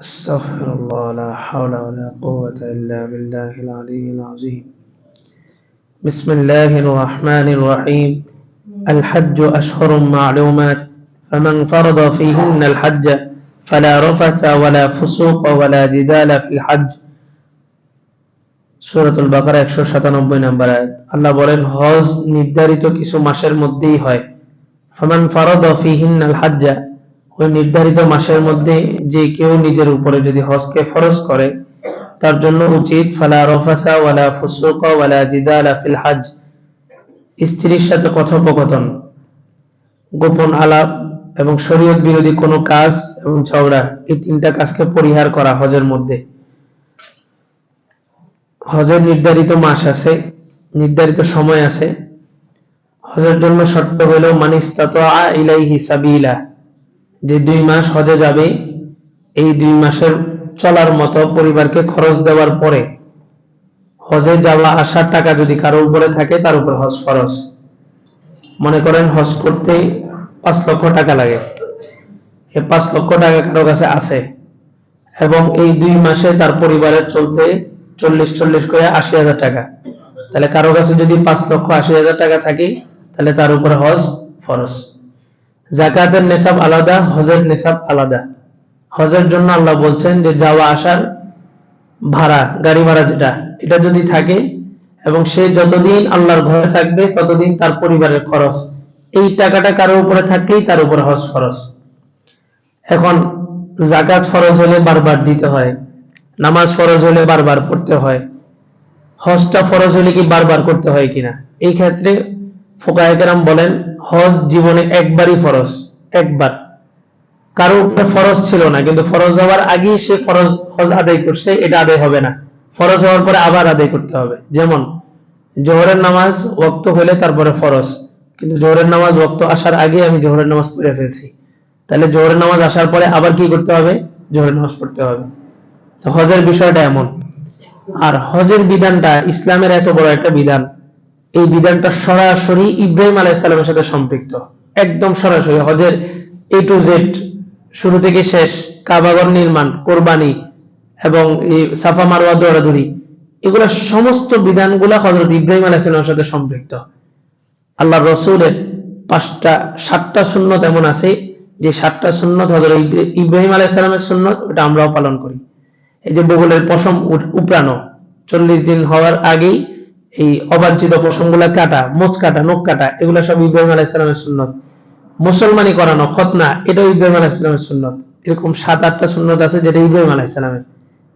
أستغفر الله لا حول ولا قوة إلا بالله العلي العظيم. بسم الله الرحمن الرحيم. الحج أشهر معلومات. فمن فرض فيهن الحج فلا رفث ولا فسوق ولا جدال في الحج. سورة البقرة একশো সাতানব্বই নম্বর আয়াত। আল্লাহ বলেন হজ নির্ধারিত কিছু মাসের মধ্যেই হয়। ফমান ফারদ ফিহিন আল হাজ্জা ওই নির্ধারিত মাসের মধ্যে যে কেউ নিজের উপরে যদি হজকে ফরজ করে, তার জন্য উচিত, ফালা রফাসা ওয়ালা ফুসুকা ওয়ালা জিদালা ফিল হজ। স্ত্রীর সাথে কথোপকথন, গোপন আলাপ এবং শরীয়ত বিরোধী কোনো কাজ এবং ঝগড়া, এই তিনটা কাজকে পরিহার করা হজের মধ্যে। হজের নির্ধারিত মাস আছে, নির্ধারিত সময় আছে। হজের জন্য শর্ত হইল মানিস্তাত ইলাইহি সাবিলা। যে দুই মাস হজে যাবে, এই দুই মাসের চলার মতো পরিবারকে খরচ দেওয়ার পরে হজে যাওয়া আসার টাকা যদি কারও উপরে থাকে, তার উপর হজ ফরজ। মনে করেন হজ করতে পাঁচ লক্ষ টাকা লাগে। এই পাঁচ লক্ষ টাকা কারও কাছে আছে এবং এই দুই মাসে তার পরিবারের চলতে চল্লিশ চল্লিশ করে আশি হাজার টাকা। তাহলে কারও কাছে যদি পাঁচ লক্ষ আশি হাজার টাকা থাকে, তাহলে তার উপর হজ ফরজ। জাকাতের নেশাব আলাদা, হজের নেশাব আলাদা। হজের জন্য আল্লাহ বলছেন যে যাওয়া আসার ভাড়া, গাড়ি ভাড়া যেটা, এটা যদি থাকে এবং সে যতদিন আল্লাহর ঘরে থাকবে, ততদিন তার পরিবারের খরচ। এই টাকাটা কারও উপরে থাকলেই তার উপরে হজ খরচ। এখন জাকাত ফরজ হলে বারবার দিতে হয়, নামাজ ফরজ হলে বারবার পড়তে হয়, হজটা ফরজ হলে কি বারবার করতে হয় কিনা? এই ক্ষেত্রে ফোকাহেকেরাম বলেন হজ জীবনে একবারই ফরজ, একবার। কারও উপরে ফরজ ছিল না, কিন্তু ফরজ হওয়ার আগেই সে ফরজ, হজ আদায় করছে, এটা আদায় হবে না। ফরজ হওয়ার পরে আবার আদায় করতে হবে। যেমন, জোহরের নামাজ ওক্ত হলে তারপরে ফরজ, কিন্তু জোহরের নামাজ ওক্ত আসার আগে আমি জোহরের নামাজ পড়ে ফেলছি। তাহলে জোহরের নামাজ আসার পরে আবার কি করতে হবে? জোহরের নামাজ পড়তে হবে। তো হজের বিষয়টা এমন। আর হজের বিধানটা ইসলামের এত বড় একটা বিধান এই বিধানটা সরাসরি ইব্রাহিম আলাইসালামের সাথে সম্পৃক্ত। একদম সরাসরি হজের এ টু জেড শুরু থেকে শেষ কাবাগর নির্মাণ, কোরবানি এবং এই সাফা মারোয়া দৌড়াদৌড়ি, এগুলা সমস্ত বিধানগুলা হজরত ইব্রাহিম আলাইসালামের সাথে সম্পৃক্ত। আল্লাহ রসুলের পাঁচটা, সাতটা সুন্নত এমন আছে, যে সাতটা সুন্নত হজরত ইব্রাহিম আলাইসালামের সুন্নত, ওটা আমরাও পালন করি। এই যে বগলের পশম উপড়ানো চল্লিশ দিন হওয়ার আগেই এই অবাঞ্ছিত পশমগুলা কাটা, মোচ কাটা, নখ কাটা, এগুলা সব ইব্রাহিম আলাইসালামের সুন্নত। মুসলমানি করানো খতনা, এটাও ইব্রাহিম আলাইসালামের সুন্নত। এরকম সাত, আটটা সুন্নত আছে যেটা ইব্রাহিম আলাইসালামের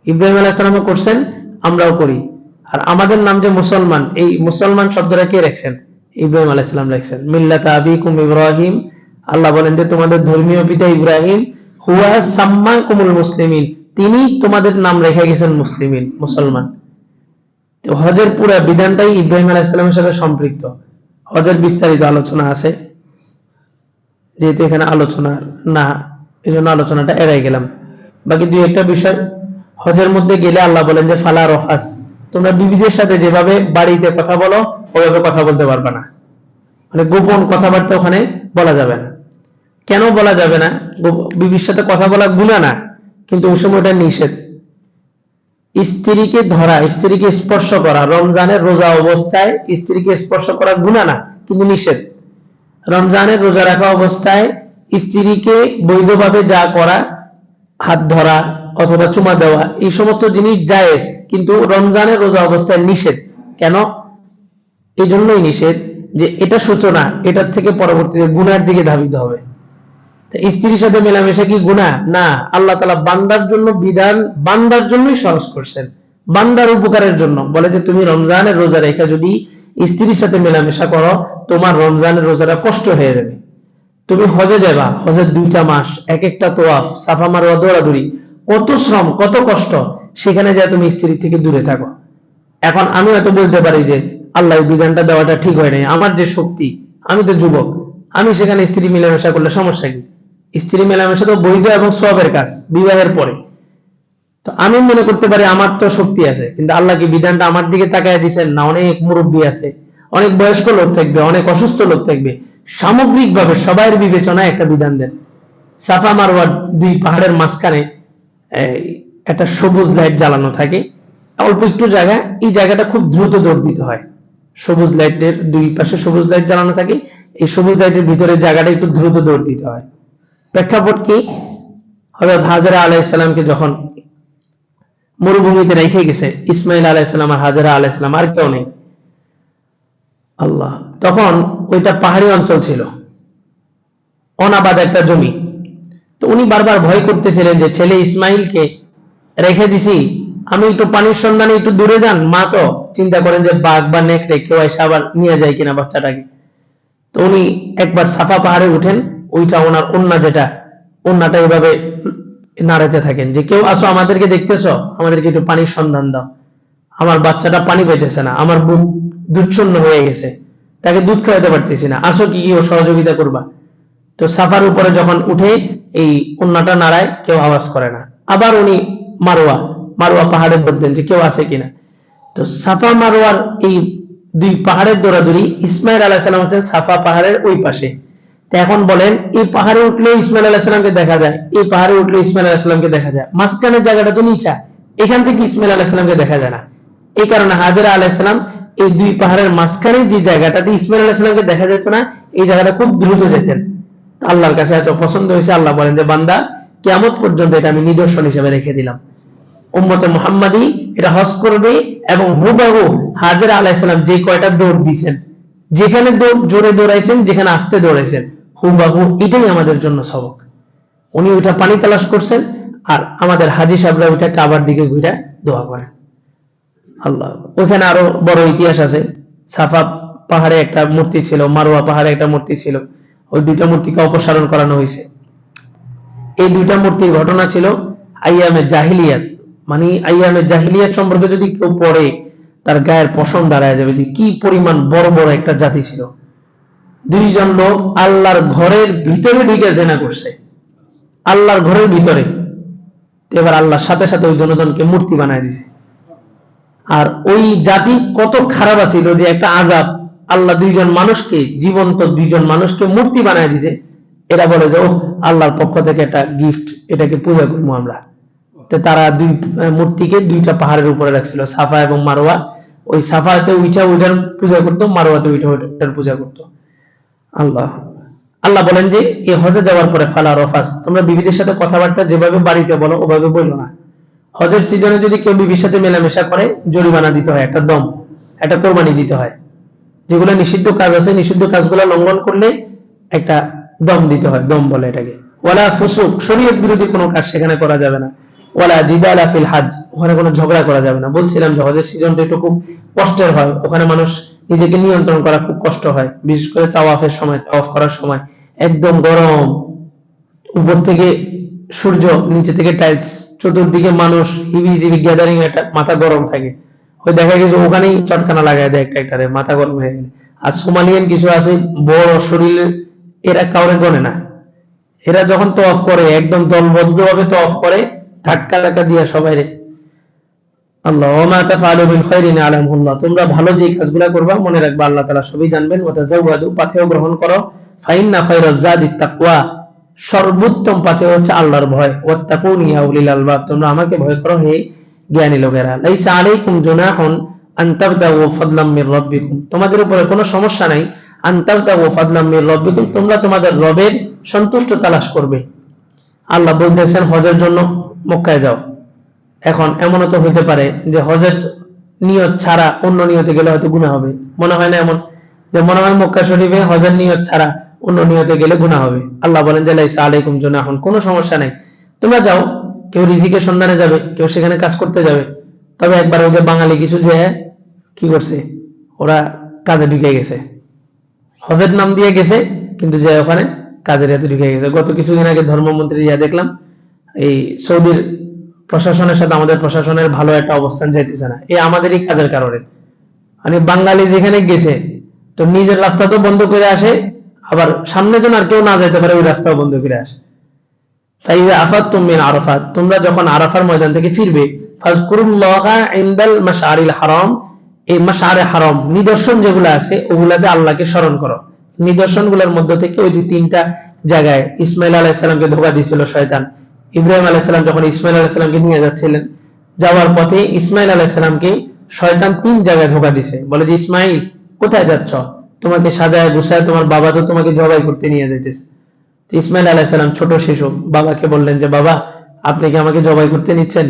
ইব্রাহিম আলাইসালামও করছেন, আমরাও করি। আর আমাদের নাম যে মুসলমান, এই মুসলমান শব্দটা কে রাখছেন? ইব্রাহিম আলাইসালাম রাখছেন। মিল্লাতা আবিকুম ইব্রাহিম। আল্লাহ বলেন যে তোমাদের ধর্মীয় পিতা ইব্রাহিম। হুয়া সাম্মা কুমুল মুসলিমিন। তিনি তোমাদের নাম রেখে গেছেন মুসলিমিন, মুসলমান। হজের পুরো বিধানটাই ইব্রাহিম আলাইসালামের সাথে সম্পৃক্ত। হজের বিস্তারিত আলোচনা আছে। যেহেতু এখানে আলোচনা না এই জন্য আলোচনাটা এড়াই গেলাম। বাকি দুই একটা বিষয়, হজের মধ্যে গেলে আল্লাহ বলেন যে, ফালা রফাস, তোমরা বিবিদের সাথে যেভাবে বাড়িতে কথা বলো ওইভাবে কথা বলতে পারবে না। মানে গোপন কথাবার্তা ওখানে বলা যাবে না। কেন বলা যাবে না? বিবির সাথে কথা বলা গুণা না, কিন্তু ওই সময়টা নিষেধ। স্ত্রীকে ধরা, স্ত্রীকে স্পর্শ করা। রমজানের রোজা অবস্থায় স্ত্রীকে স্পর্শ করা গুণা না, কিন্তু নিষেধ। রমজানের রোজা রাখা অবস্থায় স্ত্রীকে বৈধভাবে যা করা, হাত ধরা অথবা চুমা দেওয়া, এই সমস্ত জিনিস জায়েজ, কিন্তু রমজানের রোজা অবস্থায় নিষেধ। কেন? এই জন্যই নিষেধ যে এটা সূচনা, এটার থেকে পরবর্তীতে গুনার দিকে ধাবিত হবে। স্ত্রীর সাথে মেলামেশা কি গুণা না। আল্লাহ তালা বান্দার জন্য বিধান, বান্দার জন্যই সহজ করছেন। বান্দার উপকারের জন্য। বলে যে তুমি রমজানের রোজা রেখা যদি স্ত্রীর সাথে মেলামেশা করো, তোমার রমজানের রোজাটা কষ্ট হয়ে যাবে। তুমি হজে যাবা, হজের দুইটা মাস এক একটা তোয়াফ, সাফা মারোয়া দৌড়াদৌড়ি। কত শ্রম, কত কষ্ট, সেখানে যা তুমি স্ত্রী থেকে দূরে থাকো। এখন আমি হয়তো বলতে পারি যে আল্লাহ বিধানটা দেওয়াটা ঠিক হয় নাই। আমার যে শক্তি, আমি তো যুবক, আমি সেখানে স্ত্রী মেলামেশা করলে সমস্যা কি? স্ত্রী মেলামেশা তো বৈধ এবং সবের কাজ, বিবাহের পরে। তো আমি মনে করতে পারি আমার তো শক্তি আছে, কিন্তু আল্লাহ কি বিধানটা আমার দিকে তাকায় দিচ্ছেন না, অনেক মুরব্বী আছে, অনেক বয়স্ক লোক থাকবে, অনেক অসুস্থ লোক থাকবে। সামগ্রিকভাবে সবাই বিবেচনায় একটা বিধান দেন। সাফা মারওয়ার দুই পাহাড়ের মাঝখানে একটা সবুজ লাইট জ্বালানো থাকে। অল্প একটু জায়গা, এই জায়গাটা খুব দ্রুত দৌড় দিতে হয়। সবুজ লাইটের দুই পাশে সবুজ লাইট জ্বালানো থাকে, এই সবুজ লাইটের ভিতরে জায়গাটা একটু দ্রুত দৌড় দিতে হয়। প্রেক্ষাপট কি? হযরত হাজরা আলাইহিসসালামকে যখন মরুভূমিতে রেখে গেছে ইসমাইল আলাইহিসসালাম আর হাজরা আলাইহিসসালাম আর কেউ নেই। আল্লাহ। তখন ওইটা পাহাড়ি অঞ্চল ছিল। অনাবাদ একটা জমি। তো উনি বারবার ভয় করতেছিলেন যে, ছেলে ইসমাইলকে রেখে দিছি, আমি একটু পানির সন্ধানে একটু দূরে যান, মা তো চিন্তা করেন যে বাঘ বা নেকড়ে কেউ এসে আবার নিয়ে যায় কিনা বাচ্চাটাকে। তো উনি একবার সাফা পাহাড়ে উঠেন ওইটা ওনার অন্যা যেটা অন্যটা এভাবে নাড়াতে থাকেন যে, কেউ আসো আমাদেরকে দেখতেছো, আমাদেরকে একটু পানির সন্ধান দাও। আমার বাচ্চাটা পানি পাইতেছে না, আমার বুক দুচ্ছন্ন হয়ে গেছে, তাকে দুধ খাওয়াতে পারতেছি না, আসো কি ও সহযোগিতা করবা? তো সাফার উপরে যখন উঠে এই অন্যটা নাড়ায়, কেউ আওয়াজ করে না। আবার উনি মারোয়া মারোয়া পাহাড়ে ধরতেন যে, কেউ আছে কিনা? তো সাফা মারোয়ার এই দুই পাহাড়ের দৌড়াদৌড়ি, ইসমাইল আলাহ সাল্লাম হচ্ছেন সাফা পাহাড়ের ওই পাশে। এখন বলেন, এই পাহাড়ে উঠলে ইসমাইল আলাহ সাল্লামকে দেখা যায়, এই পাহাড়ে উঠলে ইসমাইল আলাহ সাল্লামকে দেখা যায়। মাঝখানের জায়গাটা তো নিচা, এখান থেকে ইসমাইল আলাহ সাল্লামকে দেখা যায় না। এই কারণে হাজারা আলাহ সাল্লাম এই দুই পাহাড়ের মাঝখানে যে জায়গাটাতে ইসমাইল আলাহ সাল্লামকে দেখা যেত না, এই জায়গাটা খুব দ্রুত যেতেন। আল্লাহর কাছে এত পছন্দ হয়েছে, আল্লাহ বলেন যে, বান্দা কেমন পর্যন্ত এটা আমি নিদর্শন হিসেবে রেখে দিলাম। উম্মতে মোহাম্মদী এটা হজ করবে এবং হুবাহু হাজার আলাইসালাম যে কয়টা দৌড় দিয়েছেন, যেখানে দৌড় জোরে দৌড়াইছেন, যেখানে আস্তে দৌড়াইছেন। হুবাহু এটাই আমাদের জন্য সবক। উনি ওইটা পানি তালাশ করছেন, আর আমাদের হাজি সাহেবরা ওইটা কাবার দিকে ঘুরে দোয়া করেন আল্লাহ ওখানে আরও বড় ইতিহাস আছে। সাফা পাহাড়ে একটা মূর্তি ছিল, মারোয়া পাহাড়ে একটা মূর্তি ছিল। ওই দুইটা মূর্তিকে অপসারণ করানো হয়েছে। এই দুইটা মূর্তির ঘটনা ছিল আইয়ামের জাহিলিয়াত। মানে আইয়ামের জাহিলিয়াত সম্পর্কে যদি কেউ পড়ে, তার গায়ের পশম দাঁড়ায় যাবে যে কি পরিমাণ বড় বড় একটা জাতি ছিল। দুইজন লোক আল্লাহর ঘরের ভিতরে ঢুকে জেনা করছে। আল্লাহর ঘরের ভিতরে। এবার আল্লাহর সাথে সাথে ওই জনগণকে মূর্তি বানায় দিছে। আর ওই জাতি কত খারাপ আছিল যে একটা আজাব। আল্লাহ দুইজন মানুষকে, জীবন্ত দুইজন মানুষকে মূর্তি বানায় দিছে। এরা বলে যে ও আল্লাহর পক্ষ থেকে একটা গিফট এটাকে পূজা করব আমরা। তারা দুই মূর্তিকে দুইটা পাহাড়ের উপরে রাখছিল, সাফা এবং মারোয়া। ওই সাফাতে উইটা ওইটার পূজা করতো, মারোয়াতে উইটা ওইটার পূজা করতো। আল্লাহ। আল্লাহ বলেন যে এই হজে যাওয়ার পরে ফালা রফাস, তোমরা বিবিদের সাথে কথাবার্তা যেভাবে বাড়িতে বলো, ওভাবে বলল না। হজের সিজনে যদি কেউ বিবির সাথে মেলামেশা করে, জরিমানা দিতে হয়, একটা দম, একটা কোরবানি দিতে হয়। যেগুলো নিষিদ্ধ কাজ আছে, নিষিদ্ধ কাজগুলো লঙ্ঘন করলে একটা দম দিতে হয়, দম বলে এটাকে। ওয়ালা ফুসুক, শরীয়ত বিরোধী কোনো কাজ সেখানে করা যাবে না। ওয়ালা জিদালা ফিল হাজ, ওখানে কোনো ঝগড়া করা যাবে না। বলছিলাম যে, হজের সিজনটা একটু খুব কষ্টের হয়। ওখানে মানুষ নিজেকে নিয়ন্ত্রণ করা খুব কষ্ট হয়। বিশেষ করে তাওয়াফের সময়, তাওয়াফ করার সময়। একদম গরম, উপর থেকে সূর্য, নিচে থেকে টাইলস চতুর্দিকে মানুষ হিবি জিবি গ্যাদারিং একটা মাথা গরম থাকে। ওই দেখা গেছে ওখানেই চটকানা লাগায় দেয় একটা একটারে মাথা গরম হয়ে গেলে। আর সোমালিয়ান কিছু আছে, বড় শরীরে এরা কাউরে গনে না। এরা যখন তো অফ করে, একদম দলবদ্ধ ভাবে তো অফ করে ধাক্কা ধাক্কা দিয়ে সবাই রে আল্লাহ, ওমা খাইরিন আলামহুল্লাহ তোমরা ভালো যে কাজগুলো করবা, মনে রাখবা আল্লাহ তাআলা সবই জানবেন। ওয়া গ্রহণ করো। ফাইন্না তাকওয়া, সর্বোত্তম পাথেয় হচ্ছে আল্লাহর ভয়। ইয়া উলিল আলবাব, তোমরা আমাকে ভয় করো হে জ্ঞানী লোকেরা। লাইসা আলাইকুম জুনাহুন আন তাবদাউ ফাদলাম মির রাব্বিকুম। তোমাদের উপরে কোনো সমস্যা নাই। আন তাবদাউ ফাদলাম মির রাব্বিকুম, তোমরা তোমাদের রবের সন্তুষ্ট তালাশ করবে। আল্লাহ বলতেছেন, হজের জন্য মক্কায় যাও। এখন এমনও তো হইতে পারে যে হজের নিয়ত ছাড়া অন্য নিয়তে গেলে হয়তো গুণা হবে। মনে হয় না এমন? যে মনে হয় মক্কা শরীফে হজের নিয়ত ছাড়া অন্য নিয়তে গেলে গুণা হবে। আল্লাহ বলেন যে, লাইসা আলাইকুম জুনাহুন। কোনো সমস্যা নাই। তোমরা যাও, কেউ রিজিকের সন্ধানে যাবে, কেউ সেখানে কাজ করতে যাবে। তবে একবার ওই যে বাঙালি কিছু যে, কি করছে? ওরা কাজে ঢুকে গেছে। হজের নাম দিয়ে গেছে, কিন্তু যে ওখানে কাজের হাতে ঢুকে গেছে। গত কিছুদিন আগে ধর্মমন্ত্রী ইয়া দেখলাম, এই সৌদির প্রশাসনের সাথে আমাদের প্রশাসনের ভালো একটা অবস্থান যাইতেছে না। এই আমাদেরই কাজের কারণে। মানে বাঙালি যেখানে গেছে, তো নিজের রাস্তা তো বন্ধ করে আসে, আবার সামনে যেন আর কেউ না যেতে পারে, ওই রাস্তাও বন্ধ করে আসে। তাই আফাত তুমি আরাফাত, তোমরা যখন আরাফার ময়দান থেকে ফিরবে হারাম, এই মাশআরে হারাম নিদর্শন যেগুলো আছে, ওগুলাতে আল্লাহকে স্মরণ করো। নিদর্শনগুলোর মধ্য থেকে ওই যে তিনটা জায়গায় ইসমাইল আলাইহিস সালামকে ধোকা দিয়েছিল শয়তান। ইব্রাহিম আলাইসালাম যখন ইসমাইল আলাইসালামকে নিয়ে যাচ্ছিলেন, যাওয়ার পথে ইসমাইল আলাইসালামকে শয়তান তিন জায়গায় ধোকা দিছে। বলে যে, ইসমাইল, কোথায় যাচ্ছ? তোমাকে সাজায় গুছায় তোমার বাবা তো তোমাকে জবাই করতে নিয়ে যাইতেছে। তো ইসমাইল আলাইসালাম ছোট শিশু, বাবাকে বললেন যে, বাবা, আপনি কি আমাকে জবাই করতে নিচ্ছেন?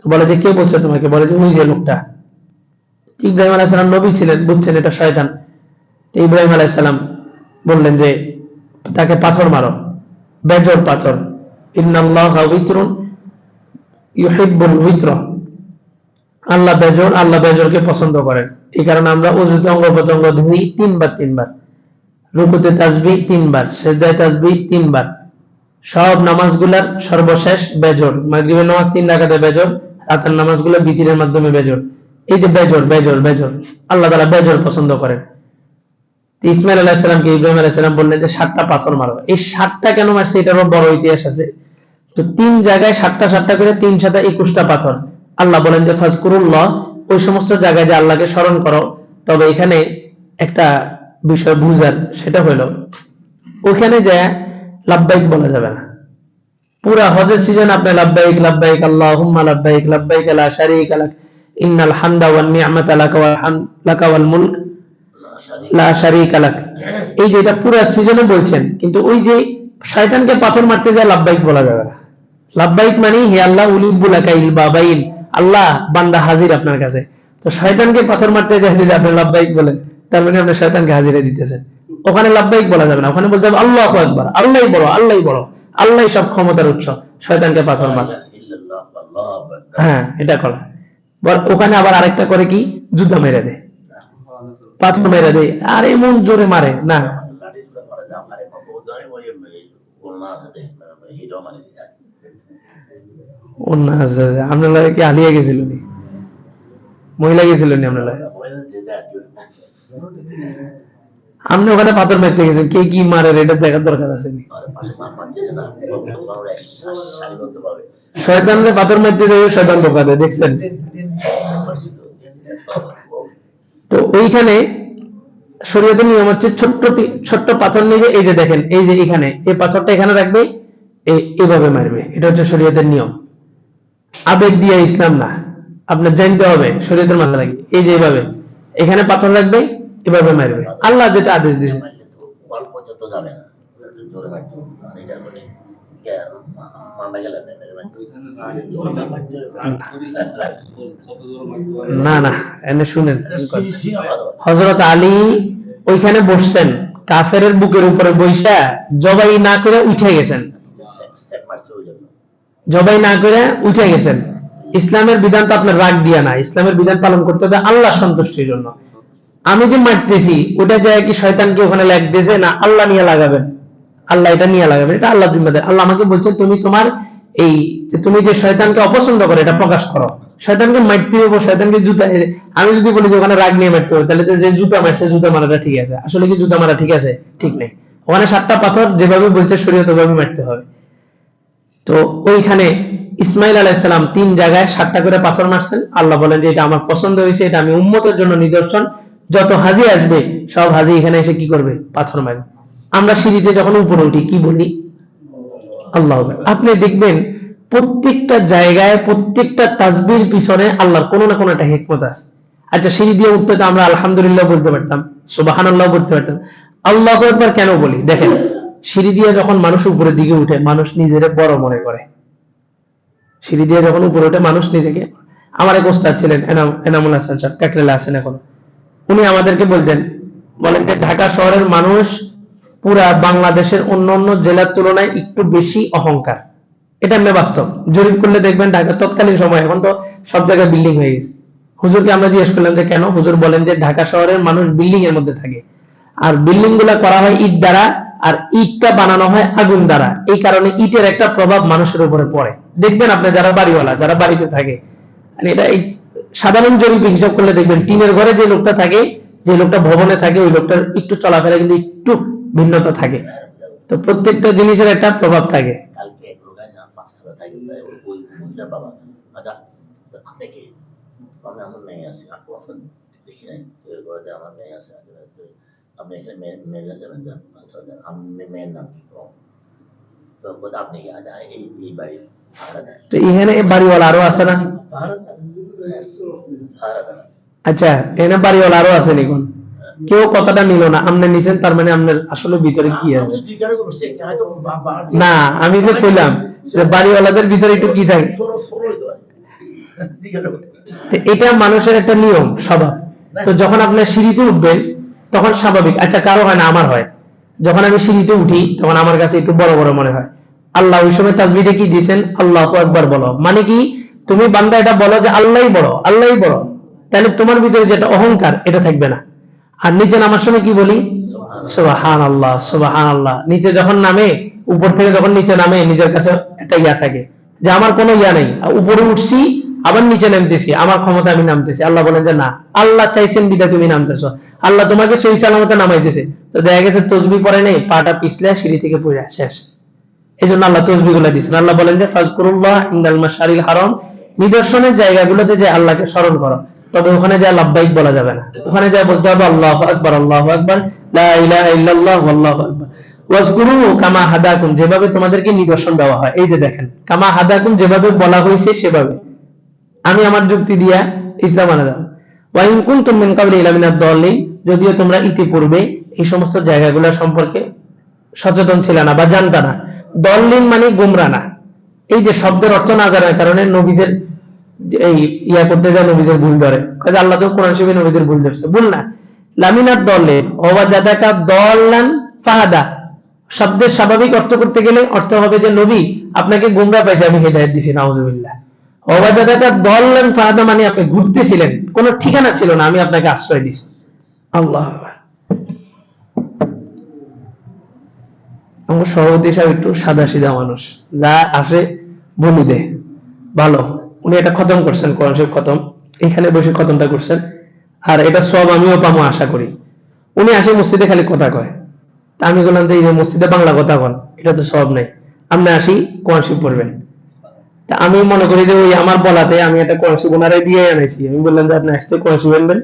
তো বলে যে, কে বলছে তোমাকে? বলে যে, ওই যে লোকটা। ইব্রাহিম আলাইসালাম নবী ছিলেন, বুঝছেন এটা শয়তান। ইব্রাহিম আলাইসালাম বললেন যে, তাকে পাথর মারো বেজর পাথর। আল্লাহ বেজর, আল্লাহ বেজরকে পছন্দ করেন। এই কারণে আমরা অঙ্গ প্রত্যঙ্গ ধুই তিনবার তিনবার। রুকুতে তাসবি তিনবার, সেজদায় তাসবি তিনবার। সব নামাজগুলার সর্বশেষ বেজর। মাগরিবের নামাজ তিন রাকাতে বেজর, রাতের নামাজগুলো বিতিরের মাধ্যমে বেজর। এই যে বেজর বেজর বেজর। আল্লাহ তাআলা বেজর পছন্দ করেন। ইসমাইল আলাহিসাল্লামকে ইব্রাহিম আলাহিসাল্লাম বললেন যে, সাতটা পাথর মারো। এই সাতটা কেন মারছে? এটারও বড় ইতিহাস আছে। তো তিন জায়গায় সাতটা সাতটা করে তিন সাথে একুশটা পাথর। আল্লাহ বলেন যে, ফাজকুরুল্লাহ ওই সমস্ত জায়গায় যে আল্লাহকে স্মরণ করো। তবে এখানে একটা বিষয় বুঝার, সেটা হলো, ওখানে যে লাভবাইক বলা যাবে না। পুরা হজের সিজন আপনি লাভবাইক লাভবাইক আল্লাহ হুম্মা লাভবাইক লাভবাইক লা শারীকা লাক। ইন্নাল হামদা ওয়ান নি'মাতা লাকা ওয়াল হামদ লাকা ওয়াল মুলক। এই যে এটা পুরা সিজনে বলছেন, কিন্তু ওই যে শয়তানকে পাথর মারতে যায় বলা যাবে না। মানে হে আল্লাহ বাবাইল আল্লাহ, বান্দা হাজির আপনার কাছে। তো শয়তানকে পাথর মারতে যায় যদি আপনি লাভবাইক বলেন, তার মানে আপনি শয়তানকে হাজিরে দিতেছেন। ওখানে লাভবাইক বলা যাবে না। ওখানে বলতে হবে আল্লাহ একবার আল্লাহই বড় আল্লাহই বড়। আল্লাহ সব ক্ষমতার উৎস। শয়তানকে পাথর মার। হ্যাঁ এটা করা। ওখানে আবার আরেকটা করে কি? জুতা মেরে দেয়। পাথর মেরে দেয় আর এমন জোরে মারে, না। আপনার কি হালিয়ে গেছিল মহিলা গেছিল আপনি ওখানে পাথর মারতে গেছেন, কে কি মারে এটা দেখার দরকার আছে শয়তানরে পাথর মারতে যাবে শয়তান দেয়, দেখছেন? তো ওইখানে শরীয়তের নিয়ম হচ্ছে ছোট্ট ছোট্ট পাথর নিবে এই যে দেখেন, এই যে এখানে, এই পাথরটা এখানে রাখবে এভাবে মারবে। এটা হচ্ছে শরীয়তের নিয়ম। আবেগ দিয়ে ইসলাম না। আপনার জানতে হবে, শরীয়তের মাথা রাখবে এই যে এইভাবে এখানে পাথর রাখবে, এভাবে মারবে। আল্লাহ যেটা আদেশ দিয়েছে। না না, এনে শুনেন। হজরত আলী ওইখানে বসছেন কাফেরের বুকের উপরে বৈশা জবাই না করে উঠে গেছেন। জবাই না করে উঠে গেছেন। ইসলামের বিধান তো আপনার রাগ দিয়া না ইসলামের বিধান পালন করতে হবে আল্লাহ সন্তুষ্টির জন্য। আমি যে মারতেছি ওটা যায় কি শয়তানকে ওখানে লাগ দিয়েছে না আল্লাহ নিয়ে লাগাবেন? আল্লাহ এটা নিয়ে লাগাবেন, এটা আল্লাহ জিম্মাদার আল্লাহ আমাকে বলছেন তুমি তোমার এই তুমি যে শয়তানকে অপছন্দ করো, এটা প্রকাশ করো। শয়তানকে মারতে হবে শয়তানকে জুতা আমি যদি বলি যে ওখানে রাগ নিয়ে মারতে হবে, তাহলে যে জুতা মারছে, জুতা মারাটা ঠিক আছে। আসলে কি জুতা মারা ঠিক আছে? ঠিক নেই। ওখানে সাতটা পাথর, যেভাবে বলছে শরীয়ত ওভাবে মারতে হবে। তো ওইখানে ইসমাইল আলাইসালাম তিন জায়গায় সাতটা করে পাথর মারছেন। আল্লাহ বলেন যে এটা আমার পছন্দ হয়েছে, এটা আমি উম্মতের জন্য নিদর্শন। যত হাজি আসবে, সব হাজি এখানে এসে কি করবে? পাথর মারবে। আমরা সিঁড়িতে যখন উপরে উঠি, কি বলি? আল্লাহ আপনি দেখবেন প্রত্যেকটা জায়গায়, প্রত্যেকটা তাসবির পিছনে আল্লাহর কোনো না কোনো একটা হেকমত আছে। আচ্ছা সিঁড়ি দিয়ে উঠতে তো আমরা আলহামদুলিল্লাহ বলতে পারতাম সুবাহান আল্লাহ বলতে পারতাম। আল্লাহ একবার কেন বলি? দেখেন, সিঁড়ি দিয়ে যখন মানুষ উপরের দিকে উঠে, মানুষ নিজের বড় মনে করে। সিঁড়ি দিয়ে যখন উপরে উঠে, মানুষ নিজেকে, আমার এক ওস্তাদ ছিলেন, এনাম- এনামুল হাসান সাহেব কাকরেলা আছেন এখন। উনি আমাদেরকে বলতেন, বলেন যে ঢাকা শহরের মানুষ পুরা বাংলাদেশের অন্য অন্য জেলার তুলনায় একটু বেশি অহংকার। এটা এমনি বাস্তব। জরিপ করলে দেখবেন ঢাকা তৎকালীন সময় এখন তো সব জায়গায় বিল্ডিং হয়ে গেছে। হুজুরকে আমরা জিজ্ঞেস করলাম যে, কেন? হুজুর বলেন যে, ঢাকা শহরের মানুষ বিল্ডিং এর মধ্যে থাকে। আর বিল্ডিংগুলা করা হয় ইট দ্বারা, আর ইটটা বানানো হয় আগুন দ্বারা। এই কারণে ইটের একটা প্রভাব মানুষের উপরে পড়ে। দেখবেন আপনি যারা বাড়িওয়ালা, যারা বাড়িতে থাকে মানে এটা এই সাধারণ জরিপ হিসাব করলে দেখবেন টিনের ঘরে যে লোকটা থাকে যে লোকটা ভবনে থাকে ওই লোকটার একটু চলাফেরা কিন্তু একটু ভিন্নতা থাকে। তো প্রত্যেকটা জিনিসের একটা প্রভাব থাকে। আপনি তো এখানে মেয়ে মেয়ে যাবেন যান পাঁচতলা যান আমি মেয়ের নাম কি কম? তো আপনি কি আজ এই এই বাড়ির তো এখানে বাড়িওয়ালা আরও আছে না? দেন আচ্ছা এখানে বাড়িওয়ালা আরও আছে নিকন কেউ কথাটা নিল না আপনি নিছেন তার মানে আপনার আসলে ভিতরে কি আছে? না আমি যে কইলাম যে বাড়িওয়ালাদের ভিতরে একটু কি থাকে? এটা মানুষের একটা নিয়ম স্বভাব। তো যখন আপনার সিঁড়িতে উঠবেন তখন স্বাভাবিক আচ্ছা কারও হয় না আমার হয়। যখন আমি সিঁড়িতে উঠি তখন আমার কাছে একটু বড় বড় মনে হয়। আল্লাহ ওই সময় তাজবিটা কি দিয়েছেন? আল্লাহ একবার বলো। মানে কি? তুমি বান্দা এটা বলো যে আল্লাহই বড় আল্লাহই বড়। তাহলে তোমার ভিতরে যেটা অহংকার, এটা থাকবে না। আর নিচে নামার সময় কি বলি? সুবাহান আল্লাহ সুবাহান আল্লাহ নিচে যখন নামে, উপর থেকে যখন নিচে নামে, নিজের কাছে একটা ইয়া থাকে যে আমার কোনো ইয়া নেই। উপরে উঠছি, আবার নিচে নামতেছি, আমার ক্ষমতা আমি নামতেছি। আল্লাহ বলেন যে না, আল্লাহ চাইছেন বিদা তুমি নামতেছ। আল্লাহ তোমাকে সই সালামতে নামাইতেছে। তো দেখা গেছে তসবি পরে নেই, পাটা পিছলে সিঁড়ি থেকে পড়ে শেষ। এই জন্য আল্লাহ তসবি গুলা দিচ্ছেন আল্লাহ বলেন যে, ফাজকুরুল্লাহ ইন্দাল মাশারিল হারাম। নিদর্শনের জায়গাগুলোতে যে আল্লাহকে স্মরণ করো। তবে ওখানে যা লাভবাহিক বলা যাবে না। ওখানে যা বলতে হবে, আল্লাহ আকবার আল্লাহ আকবার যেভাবে তোমাদেরকে নিদর্শন দেওয়া হয়। এই যে দেখেন, কামা হাদাকুম যেভাবে বলা হয়েছে সেভাবে। আমি আমার যুক্তি দিয়া ইসলাম আনা যদিও তোমরা ইতিপূর্বে এই সমস্ত জায়গাগুলো সম্পর্কে সচেতন ছিল না বা জানতা না। দল্লিন মানে গুমরা না এই যে শব্দের অর্থ না জানার কারণে নবীদের এই ইয়া করতে যায় নবীদের ভুল ধরে। কাজে আল্লাহ তো কোরআন নবীদের ভুল ধরছে। ভুল না। লামিনাত দলে, ওয়া জাদাকা ফাহাদা। শব্দের স্বাভাবিক অর্থ করতে গেলে অর্থ হবে যে, নবী, আপনাকে গুমরা পাইছে, আমি হেদায়েত দিছি, নাউজুবিল্লাহ। অবাজাদাকা দল্লান ফাহাদা মানে আপনি ঘুরতেছিলেন। কোনো ঠিকানা ছিল না, আমি আপনাকে আশ্রয় দিছি। আল্লাহ আমার সভাপতি সাহেব একটু সাদা সিধা মানুষ। যা আসে বলি দে। ভালো। উনি এটা খতম করছেন, কোরআন শরীফ খতম। এখানে বসে খতমটা করছেন। আর এটা সব আমিও পাবো, আশা করি। উনি আসে মসজিদে খালি কথা কয়। তা আমি বললাম যে এই যে মসজিদে বাংলা কথা কন এটা তো সব নেই। আপনি আসি কোরআন শরীফ পড়বেন। তা আমি মনে করি যে ওই আমার বলাতে আমি একটা কোরআন শরীফ ওনারে দিয়ে আনাইছি। আমি বললাম যে আপনি আসতে কোরআন শরীফ আনবেন।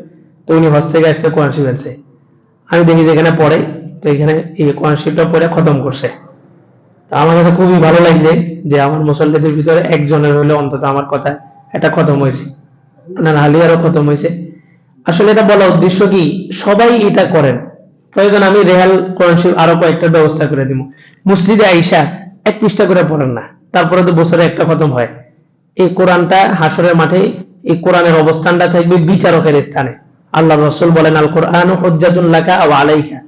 তো উনি হজ থেকে আসতে কোরআন শরীফ আনছে। আমি দেখি যে এখানে পড়ে, তো এখানে এই কোরআন শরীফটা পড়ে খতম করছে। তো আমার কাছে খুবই ভালো লাগছে যে আমার মুসল্লিদের ভিতরে একজনের হলে অন্তত আমার কথা এটা খতম হয়েছে। না হালি আরও খতম হয়েছে। আসলে এটা বলা উদ্দেশ্য কি? সবাই এটা করেন। প্রয়োজন আমি রেহাল কোরআন আরও কয়েকটা ব্যবস্থা করে দিব। মসজিদে আইসা এক পৃষ্ঠা করে পড়েন না, তারপরে তো বছরে একটা খতম হয়। এই কোরআনটা হাসরের মাঠে, এই কোরআনের অবস্থানটা থাকবে বিচারকের স্থানে। আল্লাহ রসুল বলেন আল কোরআন হজ্জাতুল্লাকা ও আলাইকা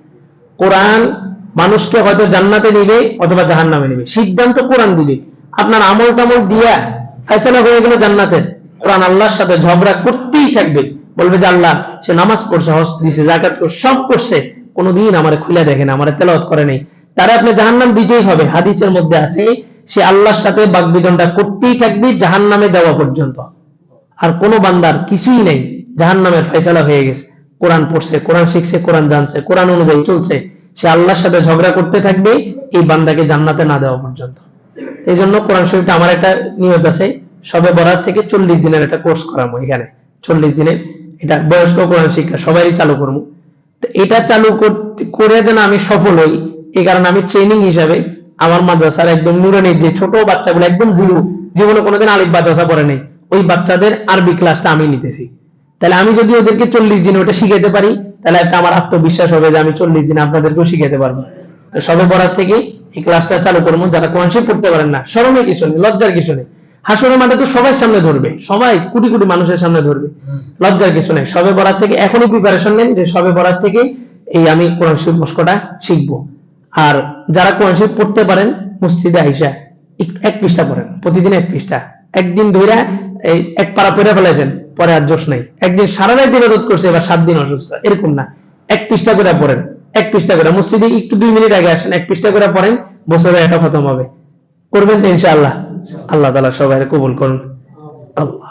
কোরআন মানুষকে হয়তো জান্নাতে নিবে অথবা জাহান নামে নিবে। সিদ্ধান্ত কোরআন দিবে। আপনার আমল টামল দিয়া ফেসলা হয়ে গেল জান্নাতের। কোরআন আল্লাহর সাথে ঝগড়া করতেই থাকবে। বলবে যে আল্লাহ, সে নামাজ পড়ছে, হজ দিছে জাকাত করছে, সব করছে। কোনোদিন আমার খুলে দেখে না, আমার তেলাওয়াত করে নেই। তারা আপনি জাহান্নাম দিতেই হবে। হাদিসের মধ্যে আছে, সে আল্লাহর সাথে বাগবিদনটা করতেই থাকবে জাহান্নামে দেওয়া পর্যন্ত। আর কোন বান্দার কিছুই নেই। জাহান নামের ফেসলা হয়ে গেছে। কোরআন পড়ছে, কোরআন শিখছে, কোরআন জানছে, কোরআন অনুযায়ী চলছে। সে আল্লাহর সাথে ঝগড়া করতে থাকবে, এই বান্দাকে জান্নাতে না দেওয়া পর্যন্ত। এই জন্য কোরআন শরীফটা আমার একটা নিয়ত আছে, সবে বরাত থেকে চল্লিশ দিনের একটা কোর্স করাবো এখানে। চল্লিশ দিনের, এটা বয়স্ক কোরআন শিক্ষা সবাই চালু করব। এটা চালু করে যেন আমি সফল হই, এই কারণে আমি ট্রেনিং হিসাবে আমার মাদ্রাসার একদম নুরানির যে ছোট বাচ্চাগুলো একদম জিরো, জীবনে কোনোদিন আলিফ মাদ্রাসা পড়ে নেই, ওই বাচ্চাদের আরবি ক্লাসটা আমি নিতেছি। তাহলে আমি যদি ওদেরকে চল্লিশ দিন ওটা শিখাতে পারি তাহলে একটা আমার আত্মবিশ্বাস হবে যে আমি চল্লিশ দিন আপনাদেরকেও শিখাতে পারব। সবে পড়ার থেকে এই ক্লাসটা চালু করব, যারা শরীফ পড়তে পারেন না। শরমের কিছু নেই, লজ্জার কিছু নেই। হাসরের মাঠে তো সবার সামনে ধরবে, সবাই কোটি কোটি মানুষের সামনে ধরবে। লজ্জার কিছু নেই। সবে বরাত থেকে এখনই প্রিপারেশন নেন যে সবে বরাত থেকে এই আমি কোরআন শরীফ মস্কটা শিখব। আর যারা কোরআন শরীফ পড়তে পারেন, মসজিদে আইসা এক পৃষ্ঠা পড়েন, প্রতিদিন এক পৃষ্ঠা। একদিন ধরে এই এক পাড়া পড়ে ফেলেছেন পরে আর জোশ নাই। একদিন সারা রাত ইবাদত করছে, এবার সাত দিন অসুস্থ। এরকম না। এক পৃষ্ঠা করে পড়েন, এক পৃষ্ঠা করে। মসজিদে একটু দুই মিনিট আগে আসেন, এক পৃষ্ঠা করে পড়েন, বছরে এটা খতম হবে। করবেন তো ইনশাআল্লাহ। আল্লাহ তালা সবাই কবুল করুন। আল্লাহ।